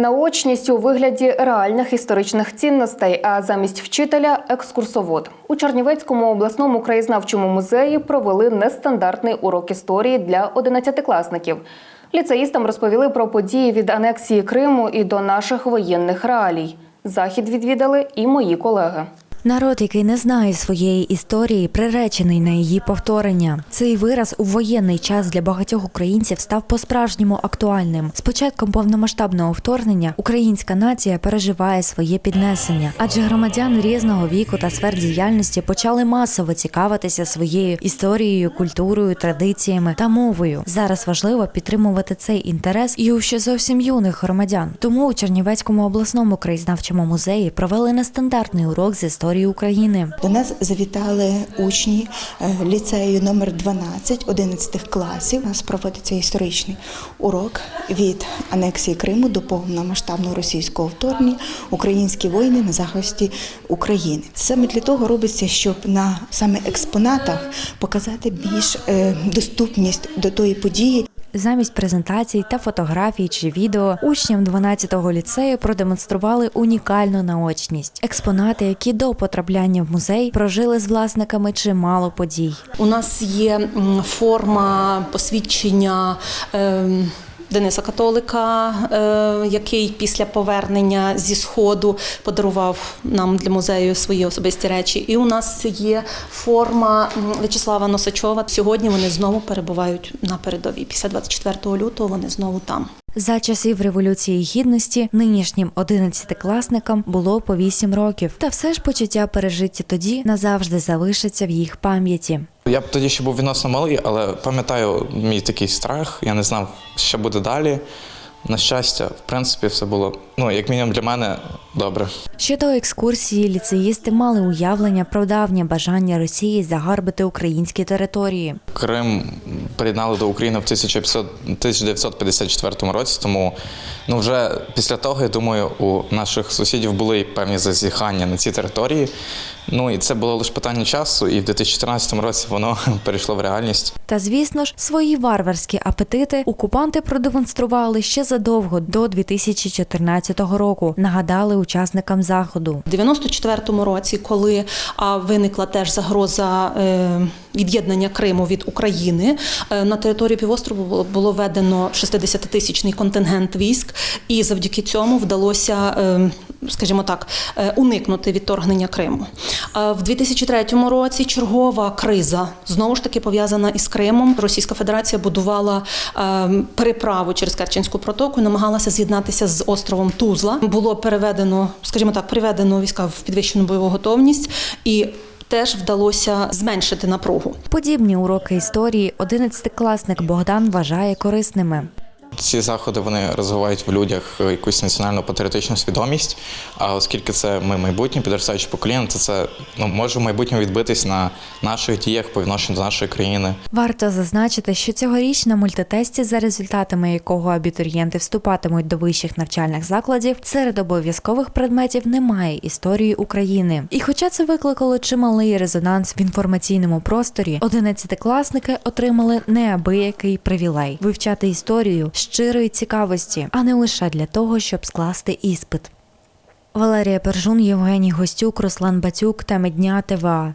Наочність у вигляді реальних історичних цінностей, а замість вчителя екскурсовод. У Чернівецькому обласному краєзнавчому музеї провели нестандартний урок історії для одинадцятикласників. Ліцеїстам розповіли про події від анексії Криму і до наших воєнних реалій. Захід відвідали і мої колеги. Народ, який не знає своєї історії, приречений на її повторення. Цей вираз у воєнний час для багатьох українців став по-справжньому актуальним. З початком повномасштабного вторгнення українська нація переживає своє піднесення, адже громадяни різного віку та сфер діяльності почали масово цікавитися своєю історією, культурою, традиціями та мовою. Зараз важливо підтримувати цей інтерес і у ще зовсім юних громадян. Тому у Чернівецькому обласному краєзнавчому музеї провели нестандартний урок з історії України. До нас завітали учні е, ліцею номер 12 11 класів. У нас проводиться історичний урок від анексії Криму до повномасштабного російського вторгнення українські воїни на захисті України. Саме для того робиться, щоб на саме експонатах показати більш е, доступність до тої події, Замість презентацій та фотографій чи відео учням 12-го ліцею продемонстрували унікальну наочність. Експонати, які до потрапляння в музей прожили з власниками чимало подій. У нас є форма посвідчення. ем, Дениса Католика, е, який після повернення зі сходу подарував нам для музею свої особисті речі. І у нас є форма В'ячеслава Носачова. Сьогодні вони знову перебувають на передовій. Після 24 лютого вони знову там. За часів революції гідності нинішнім 11-класникам було по 8 років. Та все ж почуття пережиття тоді назавжди залишиться в їх пам'яті. Я б тоді ще був відносно малий, але пам'ятаю мій такий страх. Я не знав, що буде далі. На щастя, в принципі, все було, ну, як мінімум для мене, добре. Ще до екскурсії ліцеїсти мали уявлення про давнє бажання Росії загарбити українські території. Крим приєднали до України в 1500 1954 році, тому ну, вже після того, я думаю, у наших сусідів були певні зазіхання на ці території. Ну і це було лише питання часу, і в 2014 році воно перейшло в реальність. Та звісно ж, свої варварські апетити окупанти продемонстрували ще задовго до 2014 року. Нагадали учасникам заходу. У 94-му році, коли а, виникла теж загроза е, від'єднання Криму від України, е, на територію півострову було, введено 60-тисячний контингент військ, і завдяки цьому вдалося, е, скажімо так, е, уникнути відторгнення Криму. А в 2003 році чергова криза знову ж таки пов'язана із Кримом. Російська Федерація будувала переправу через Керченську протоку і намагалася з'єднатися з островом Тузла. Було переведено, скажімо так, приведено війська в підвищену бойову готовність і. Теж вдалося зменшити напругу. Подібні уроки історії 11-класник Богдан вважає корисними. Ці заходи вони розвивають в людях якусь національну патріотичну свідомість. А оскільки це ми майбутнє підростаюче покоління, то це ну, може в майбутньому відбитись на наших діях по відношенню до нашої країни. Варто зазначити, що цьогоріч на мультитесті, за результатами якого абітурієнти вступатимуть до вищих навчальних закладів, серед обов'язкових предметів немає історії України. І хоча це викликало чималий резонанс в інформаційному просторі, одинадцятикласники отримали неабиякий привілей вивчати історію щирої цікавості, а не лише для того, щоб скласти іспит. Валерія Пержун, Євгеній Гостюк, Руслан Бацюк та дня ТВА.